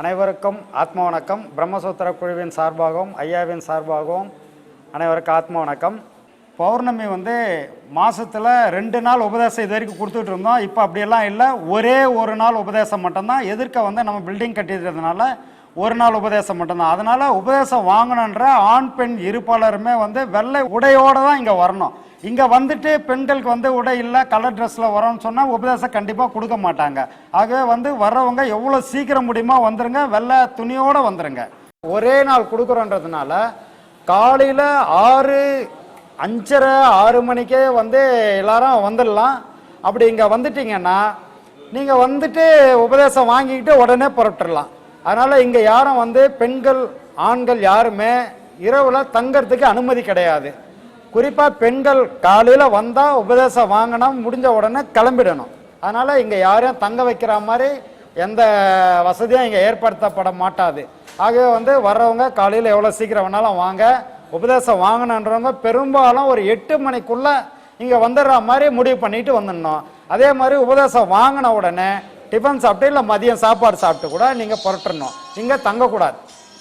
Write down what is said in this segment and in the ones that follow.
அனைவருக்கும் ஆத்ம வணக்கம். பிரம்மசூத்திர குழுவின் சார்பாகவும் ஐயாவின் சார்பாகவும் அனைவருக்கும் ஆத்ம வணக்கம். பௌர்ணமி வந்து மாதத்தில் ரெண்டு நாள் உபதேசம் இது வரைக்கும் கொடுத்துட்டு இருந்தோம். இப்போ அப்படியெல்லாம் இல்லை. ஒரே ஒரு நாள் உபதேசம் மட்டும்தான். எதிர்க்க வந்து நம்ம பில்டிங் கட்டிடுறதுனால ஒரு நாள் உபதேசம் மட்டும்தான். அதனால உபதேசம் வாங்கணுன்ற ஆண் பெண் இருப்பாளருமே வந்து வெள்ளை உடையோட தான் இங்கே வரணும். இங்கே வந்துட்டு பெண்களுக்கு வந்து உடை இல்லை கலர் ட்ரெஸ்ஸில் வரோம்னு சொன்னால் உபதேசம் கண்டிப்பாக கொடுக்க மாட்டாங்க. ஆகவே வந்து வர்றவங்க எவ்வளோ சீக்கிரம் முடியுமோ வந்துருங்க வெள்ளை துணியோடு வந்துருங்க. ஒரே நாள் கொடுக்குறோன்றதுனால காலையில் ஆறு அஞ்சரை ஆறு மணிக்கே வந்து எல்லாரும் வந்துடலாம். அப்படி இங்கே வந்துட்டீங்கன்னா நீங்கள் வந்துட்டு உபதேசம் வாங்கிக்கிட்டு உடனே புறப்பட்டுடலாம். அதனால் இங்கே யாரும் வந்து பெண்கள் ஆண்கள் யாருமே இரவில் தங்கறதுக்கு அனுமதி கிடையாது. குறிப்பாக பெண்கள் காலையில் வந்தால் உபதேசம் வாங்கினா முடிஞ்ச உடனே கிளம்பிடணும். அதனால் இங்கே யாரையும் தங்க வைக்கிற மாதிரி எந்த வசதியும் இங்கே ஏற்படுத்தப்பட மாட்டாது. ஆகவே வந்து வர்றவங்க காலையில் எவ்வளோ சீக்கிரம் வேணாலும் வாங்க. உபதேசம் வாங்கணுன்றவங்க பெரும்பாலும் ஒரு எட்டு மணிக்குள்ளே இங்கே வந்துடுற மாதிரி முடிவு பண்ணிட்டு வந்துடணும். அதே மாதிரி உபதேசம் வாங்கின உடனே டிஃபன் சாப்பிட்டு இல்லை மதியம் சாப்பாடு சாப்பிட்டு கூட நீங்கள் புரட்டணும். இங்கே தங்கக்கூடாது.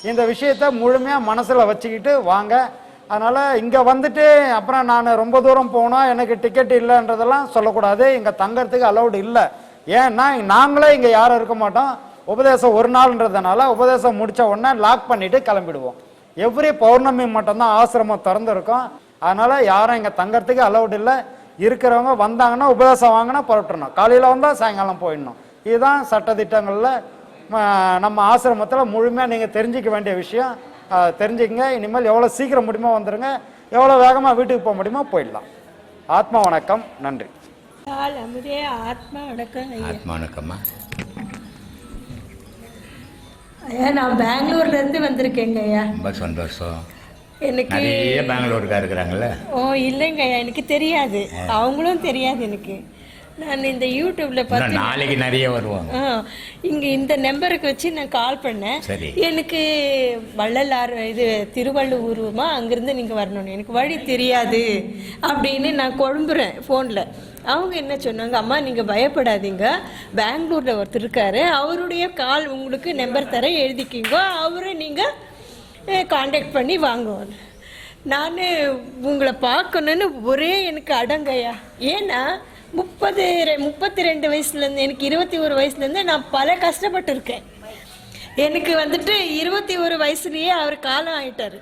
இந்த விஷயத்த முழுமையாக மனசில் வச்சுக்கிட்டு வாங்க. அதனால் இங்கே வந்துட்டு அப்புறம் நான் ரொம்ப தூரம் போனால் எனக்கு டிக்கெட் இல்லைன்றதெல்லாம் சொல்லக்கூடாது. இங்கே தங்கறதுக்கு அலௌடு இல்லை. ஏன்னா நாங்களே இங்கே யாரும் இருக்க மாட்டோம். உபதேசம் ஒரு நாள்ன்றதுனால உபதேசம் முடிச்ச உடனே லாக் பண்ணிவிட்டு கிளம்பிடுவோம். எவ்ரி பௌர்ணமி மட்டும்தான் ஆசிரமம் திறந்துருக்கும். அதனால் யாரும் இங்கே தங்கறதுக்கு அலௌடு இல்லை. இருக்கிறவங்க வந்தாங்கன்னா உபதேசம் வாங்கினா புறப்பட்டுறணும் காலையில் வந்தால் சாயங்காலம் போயிடணும். இதுதான் சட்டதிட்டங்களில் ம- நம்ம ஆசிரமத்தில் முழுமையாக நீங்கள் தெரிஞ்சிக்க வேண்டிய விஷயம். தெரிஞ்சுக்கங்க. இனிமேல் எவ்வளோ சீக்கிரம் முடியுமோ வந்துடுங்க எவ்வளோ வேகமாக வீட்டுக்கு போக முடியுமோ போயிடலாம். ஆத்மா வணக்கம். நன்றி. ஆத்மா வணக்கம் ஐயா. ஆத்மா வணக்கம்மா. ஐயா நான் பெங்களூர்ல இருந்து வந்திருக்கேங்க ஐயா. ரொம்ப சந்தோஷம். எனக்கு நிறைய பெங்களூருக்கா இருக்கிறாங்கல்ல. ஓ இல்லைங்க ஐயா. எனக்கு தெரியாது. அவங்களும் தெரியாது எனக்கு. நான் இந்த யூடியூப்ல பார்த்து நாளைக்கு நிறைய வருவாங்க. ஆ, இங்க இந்த நம்பருக்கு வச்சு நான் கால் பண்ணேன். எனக்கு வள்ளலார் இது திருவள்ளுவருமா? அங்கிருந்து நீங்க வரணும் எனக்கு வழி தெரியாது அப்படின்னு நான் குழம்புறேன் ஃபோனில் அவங்க என்ன சொன்னாங்க அம்மா நீங்கள் பயப்படாதீங்க. பெங்களூரில் ஒருத்தர் இருக்காரு. அவருடைய கால் உங்களுக்கு நம்பர் தரேன் எழுதிக்கிங்க. அவரை நீங்கள் காண்டாக்ட் பண்ணி வாங்குவோம் நான் உங்களை பார்க்கணுன்னு ஒரே எனக்கு அடங்கய்யா. ஏன்னா முப்பது ரெ- முப்பத்தி ரெண்டு வயசுலேருந்து எனக்கு இருபத்தி ஒரு வயசுலேருந்து நான் பல கஷ்டப்பட்டுருக்கேன். எனக்கு வந்துட்டு இருபத்தி ஒரு வயசுலேயே அவர் காலம் ஆயிட்டாரு.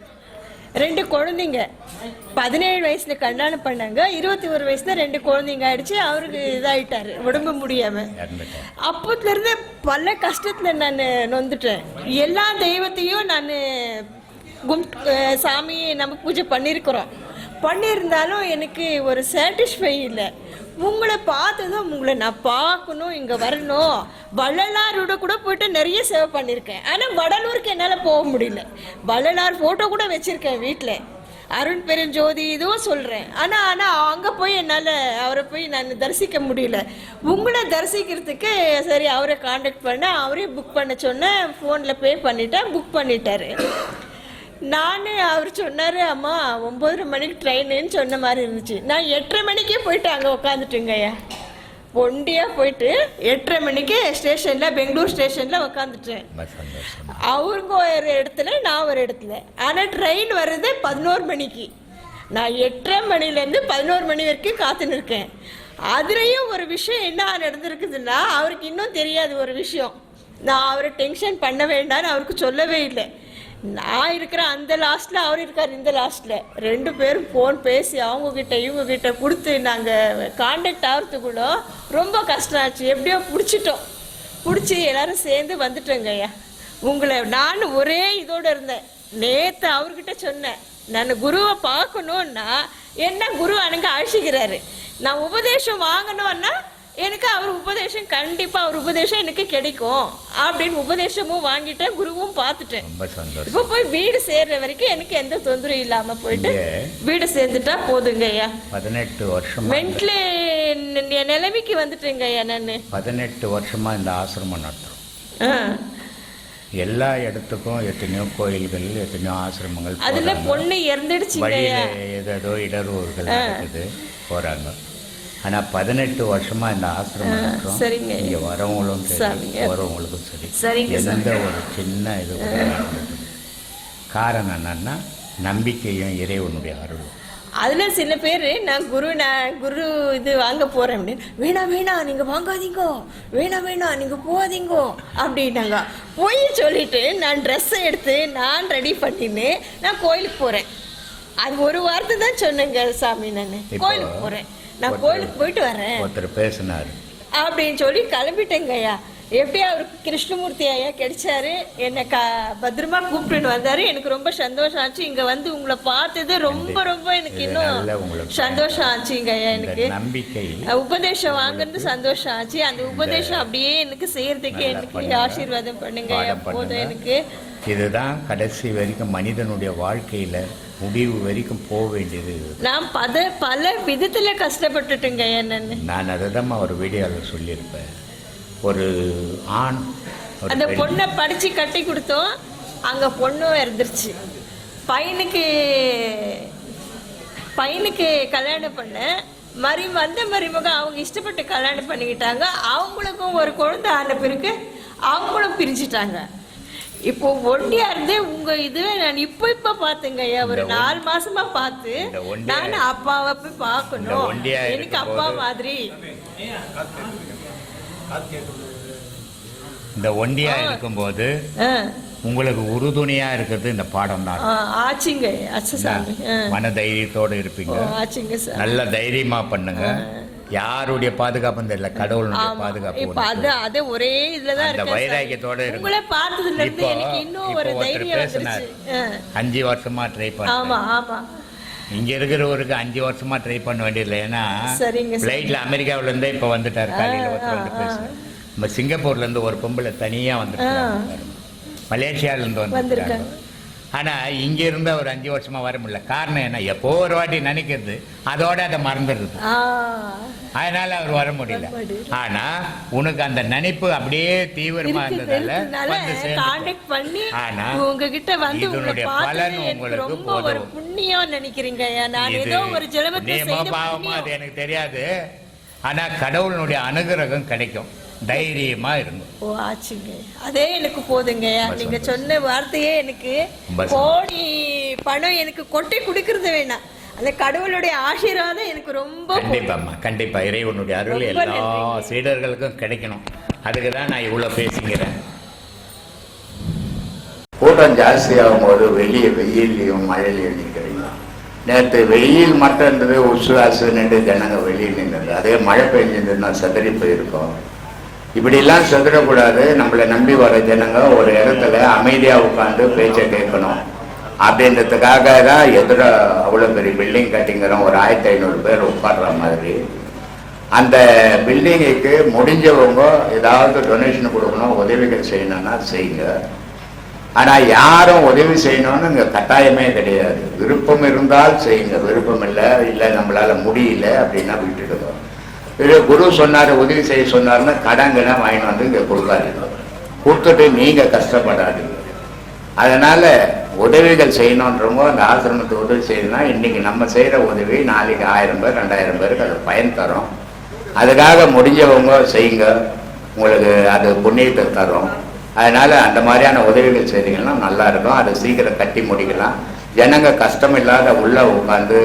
ரெண்டு குழந்தைங்க. பதினேழு வயசுல கல்யாணம் பண்ணாங்க. இருபத்தி ஒரு வயசுல ரெண்டு குழந்தைங்க ஆயிடுச்சு. அவருக்கு இதாயிட்டாரு. உடம்பு முடியாம. இறந்துட்டேன் இருந்து பல கஷ்டத்துல நான் நொந்துட்டேன். எல்லா தெய்வத்தையும் நான் கும் சாமி நம்ம பூஜை பண்ணியிருக்கிறோம் பண்ணியிருந்தாலும் எனக்கு ஒரு சாட்டிஸ்ஃபை இல்லை. உங்களை பார்த்ததும் உங்களை நான் பார்க்கணும் இங்கே வரணும். வள்ளலாரோட கூட போயிட்டு நிறைய சேவை பண்ணியிருக்கேன். ஆனால் வடலூருக்கு என்னால் போக முடியல. வள்ளலார் ஃபோட்டோ கூட வச்சுருக்கேன் வீட்டில் அருண் பெருஞ்சோதி இதுவும் சொல்கிறேன் ஆனால் ஆனால் அங்கே போய் என்னால் அவரை போய் நான் தரிசிக்க முடியல. உங்களை தரிசிக்கிறதுக்கு சரி அவரை காண்டாக்ட் பண்ண அவரே புக் பண்ண சொன்னேன். ஃபோனில் பே பண்ணிட்டேன் புக் பண்ணிட்டாரு. நான் அவர் சொன்னார் அம்மா ஒம்பதரை மணிக்கு ட்ரெயினுன்னு சொன்ன மாதிரி இருந்துச்சு. நான் எட்டரை மணிக்கே போயிட்டு அங்கே உட்காந்துட்டுங்கய்யா ஒண்டியா போயிட்டு எட்டரை மணிக்கு ஸ்டேஷன்ல பெங்களூர் ஸ்டேஷன்ல சந்தோஷம். அவங்க ஒரு இடத்துல நான் ஒரு இடத்துல. ஆனால் ட்ரெயின் வர்றது பதினோரு மணிக்கு. நான் எட்டரை மணிலேருந்து பதினோரு மணி வரைக்கும் காத்துன்னு இருக்கேன் அதுலேயும் ஒரு விஷயம் என்ன நடந்திருக்குதுன்னா அவருக்கு இன்னும் தெரியாது ஒரு விஷயம். நான் அவரை டென்ஷன் பண்ண வேண்டாம்னு அவருக்கு சொல்லவே இல்லை. நான் இருக்கிற அந்த லாஸ்ட்ல அவர் இருக்கார் இந்த லாஸ்ட்ல ரெண்டு பேரும் ஃபோன் பேசி அவங்க கிட்ட இவங்க கிட்ட கொடுத்து நாங்கள் காண்டாக்ட் ஆகிறதுக்குள்ள ரொம்ப கஷ்டம் ஆச்சு எப்படியோ பிடிச்சிட்டோம். பிடிச்சி எல்லாரும் சேர்ந்து வந்துட்டோங்க ஐயா. உங்களை நான் ஒரே இதோடு இருந்தேன். நேற்று அவர்கிட்ட சொன்னேன். நான் குருவை பார்க்கணுன்னா என்ன குரு அணுங்க அழிச்சிக்கிறாரு. நான் உபதேசம் வாங்கணும்னா எனக்கு அவர் உபதேசம் கண்டிப்பா அவர் உபதேசம் எனக்கு கிடைக்கும் அப்படின்னு உபதேசமும் வாங்கிட்டேன் குருவும் பார்த்துட்டேன். இப்போ போய் வீடு சேர்ற வரைக்கும் எனக்கு எந்த தொந்தரவும் இல்லாம போயிட்டு வீடு சேர்ந்துட்டா போதுங்க ஐயா. பதினெட்டு வருஷமா மென்ட்லி நிலைமைக்கு வந்துட்டேங்க ஐயா நான். பதினெட்டு வருஷமா இந்த ஆசிரமம் நடத்துறோம். எல்லா இடத்துக்கும் எத்தனையோ கோயில்கள் எத்தனையோ ஆசிரமங்கள் அதுல. பொண்ணு இறந்துடுச்சுங்க வழியில ஏதேதோ இடர்வுகள் நடக்குது போறாங்க. ஆனா பதினெட்டு வருஷமா இந்த ஆசிரமம் சரிங்க. இங்க வரவங்களும் சரி சரிங்க. போறவங்களுக்கும் சரி. சரிங்க, எந்த ஒரு சின்ன இது காரணம் என்னன்னா நம்பிக்கையும் இறைவனுடைய அருளும். அதுல சில பேர் நான் குரு நான் குரு இது வாங்க போறேன் அப்படின்னு வேணாம் வேணாம் நீங்க வாங்காதீங்கோ. வேணாம் வேணாம் நீங்க போகாதீங்கோ. அப்படின்னாங்க. போய் சொல்லிட்டு நான் ட்ரெஸ்ஸை எடுத்து நான் ரெடி பண்ணின்னு நான் கோயிலுக்கு போறேன். அது ஒரு வார்த்தை தான் சொன்னேங்க சாமி நான். கோயிலுக்கு போறேன். நான் கோயிலுக்கு போயிட்டு வரேன். ஒருத்தர் பேசினார். அப்படின்னு சொல்லி கிளம்பிட்டேங்க ஐயா. எப்படி அவருக்கு கிருஷ்ணமூர்த்தி ஐயா கிடைச்சாரு. என்னை க பத்திரமா கூப்பிட்டுன்னு வந்தாரு. எனக்கு ரொம்ப சந்தோஷம் ஆச்சு. இங்க வந்து உங்களை பார்த்தது ரொம்ப ரொம்ப எனக்கு இன்னும் சந்தோஷம் ஆச்சுங்க ஐயா எனக்கு. நம்பிக்கை உபதேசம் வாங்குறது சந்தோஷம் ஆச்சு. அந்த உபதேசம் அப்படியே எனக்கு செய்யறதுக்கு எனக்கு. ஆசீர்வாதம் பண்ணுங்க ஐயா. போதும். எனக்கு. இதுதான் கடைசி வரைக்கும் மனிதனுடைய வாழ்க்கையில முடிவு வரைக்கும் போக வேண்டியது. நான் பத பல விதத்துல கஷ்டப்பட்டுட்டுங்க ஐயா நான் அதை தான் ஒரு வீடியோவில் சொல்லியிருப்பேன். ஒரு ஆண் அந்த பெண். பொண்ணை படிச்சு கட்டி கொடுத்தோம் அங்க பொண்ணும் இறந்துருச்சு. பையனுக்கு பையனுக்கு கல்யாணம் பண்ண மரி வந்த மருமகன் அவங்க இஷ்டப்பட்டு கல்யாணம் பண்ணிக்கிட்டாங்க. அவங்களுக்கும் ஒரு குழந்தை ஆன பிறகு அவங்களும் பிரிஞ்சிட்டாங்க. இப்போ ஒண்டியா இருந்தே உங்க இதுவே நான் இப்போ இப்போ பார்த்தேங்க ஐயா. ஒரு நாலு மாசமா பார்த்து நான் அப்பாவை போய் பார்க்கணும். எனக்கு அப்பா மாதிரி. இந்த ஒண்டியா இருக்கும்போது உங்களுக்கு உறுதுணையா இருக்கிறது இந்த பாடம் தான். ஆச்சுங்க. மன தைரியத்தோட இருப்பீங்க. நல்ல தைரியமா பண்ணுங்க. யாருடைய பாதுகாப்பும் தெரியல கடவுளுடைய ஆமா பாதுகாப்பு இப்ப. அது அது ஒரே இதுலதான் அந்த. வைராக்கியத்தோட இருங்க. உங்களை பார்த்ததுல இருந்து எனக்கு இன்னும் ஒரு தைரியம் பேசினார். வந்துருச்சு. அஞ்சு வருஷமா ட்ரை ஆமா பண்ண ஆமா இங்க இருக்கிறவருக்கு அஞ்சு வருஷமா ட்ரை பண்ண வேண்டியதில்லை ஏன்னா சரிங்க, சரி. பிளைட்ல அமெரிக்காவுல இருந்தே இப்ப வந்துட்டாரு காலையில ஒருத்தர் வந்து பேசுறேன் நம்ம சிங்கப்பூர்ல இருந்து ஒரு பொம்பளை தனியா வந்துருக்காங்க மலேசியால இருந்து வந்திருக்காங்க வந்திருக்காங்க. ஆனா இங்க இருந்து ஒரு அஞ்சு வருஷமா வர முடியல காரணம் என்ன எப்போ ஒரு வாட்டி நினைக்கிறது அதோட அதை மறந்துடுது. அதனால அவர் வர முடியல வர முடியல. ஆனா உனக்கு அந்த நினைப்பு அப்படியே தீவிரமா இருக்குது, இருந்ததால இருக்கிறதுனால வந்து சேர்ந்துட்ட. காண்டாக்ட் பண்ணி ஆனா, உங்ககிட்ட வந்து இதனுடைய பலன் உங்களுக்கு போதும். புண்ணியம் நினைக்கிறீங்க பாவமா அது. எனக்கு தெரியாது ஆனா கடவுளுடைய அனுகிரகம் கிடைக்கும் தைரியமா இருக்கும் ஓ ஆச்சுங்க. அதே எனக்கு போதுங்க. நீங்க. சொன்ன வார்த்தையே எனக்கு. கோடி பணம் எனக்கு கொட்டி கொடுக்கறது வேணாம். அந்த கடவுளுடைய ஆசீர்வாதம் எனக்கு ரொம்ப. கண்டிப்பாம்மா கண்டிப்பா. இறைவனுடைய அருள் எல்லா. சீடர்களுக்கும் கிடைக்கணும். அதுக்கு தான் நான் இவ்வளவு பேசிக்கிறேன். கூட்டம் ஜாஸ்தியாகும் போது வெளியே வெயிலையும் மழையிலையும் நிற்கிறீங்க நேற்று வெயில் மட்டும் இருந்தது உசுவாசு நின்று ஜனங்க வெளியே நின்றது. அதே மழை பெஞ்சிருந்ததுன்னா செதறி போயிருக்கோம். இப்படிலாம் செதறக்கூடாது. நம்மளை நம்பி வர ஜனங்க ஒரு இடத்துல அமைதியாக உட்காந்து பேச்சை கேட்கணும். அப்படின்றதுக்காக தான் எதிர அவ்வளோ பெரிய பில்டிங் கட்டிங்கிறோம் ஒரு ஆயிரத்தி ஐநூறு பேர் உட்காடுற மாதிரி. அந்த பில்டிங்குக்கு முடிஞ்சவங்க ஏதாவது டொனேஷன் கொடுக்கணும் உதவிகள் செய்யணும்னா செய்யுங்க. ஆனால் யாரும் உதவி செய்யணும்னு இங்கே கட்டாயமே கிடையாது. விருப்பம் இருந்தால் செய்யுங்க. விருப்பம் இல்லை இல்லை நம்மளால முடியல அப்படின்னா விட்டுடுவோம் இது குரு சொன்னார் உதவி செய்ய சொன்னார்னா கடன் கடன் வாங்கிட்டு வந்து இங்கே கொடுக்காதீங்க. கொடுத்துட்டு நீங்கள் கஷ்டப்படாதீங்க. அதனால் உதவிகள் செய்யணுன்றவங்க அந்த ஆசிரமத்தை உதவி செய்யணும்னா இன்றைக்கி நம்ம செய்கிற உதவி நாளைக்கு ஆயிரம் பேர் ரெண்டாயிரம் பேருக்கு அது பயன் தரும். அதுக்காக முடிஞ்சவங்க செய்யுங்க. உங்களுக்கு அது புண்ணியத்தை தரும். அதனால் அந்த மாதிரியான உதவிகள் செய்தீங்கன்னா நல்லா இருக்கும். அதை சீக்கிரம் கட்டி முடிக்கலாம். ஜனங்க கஷ்டம் இல்லாத உள்ளே உட்காந்து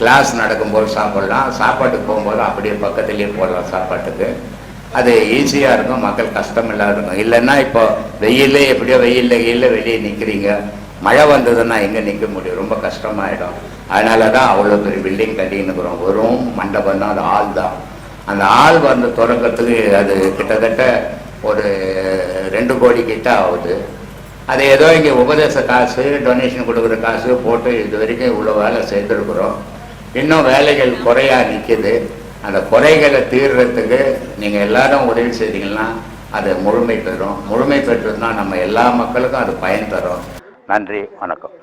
கிளாஸ் நடக்கும்போது சாப்பிடலாம். சாப்பாட்டுக்கு போகும்போது அப்படியே பக்கத்துலேயே போடலாம் சாப்பாட்டுக்கு. அது ஈஸியாக இருக்கும். மக்கள் கஷ்டம் இல்லாத இருக்கும். இல்லைன்னா இப்போ வெயிலே எப்படியோ வெயில்ல வெயில்ல வெளியே நிற்கிறீங்க மழை வந்ததுன்னா எங்கே நிற்க முடியும்? ரொம்ப கஷ்டமாயிடும். அதனால தான் அவ்வளோ பெரிய பில்டிங் கட்டின்னுக்குறோம். வெறும் மண்டபம் தான். அது ஆள் தான். அந்த ஆள் வந்து தொடக்கத்துக்கு அது கிட்டத்தட்ட ஒரு ரெண்டு கோடி கிட்ட ஆகுது. அது ஏதோ இங்கே உபதேச காசு டொனேஷன் கொடுக்குற காசு போட்டு இது வரைக்கும் இவ்வளோ வேலை செய்திருக்கிறோம் இன்னும் வேலைகள் குறையா நிற்கிது அந்த குறைகளை தீர்றதுக்கு நீங்கள் எல்லாரும் உதவி செய்தீங்கன்னா அது முழுமை பெறும் முழுமை பெற்றதுன்னா நம்ம எல்லா மக்களுக்கும் அது பயன் தரும். நன்றி வணக்கம்.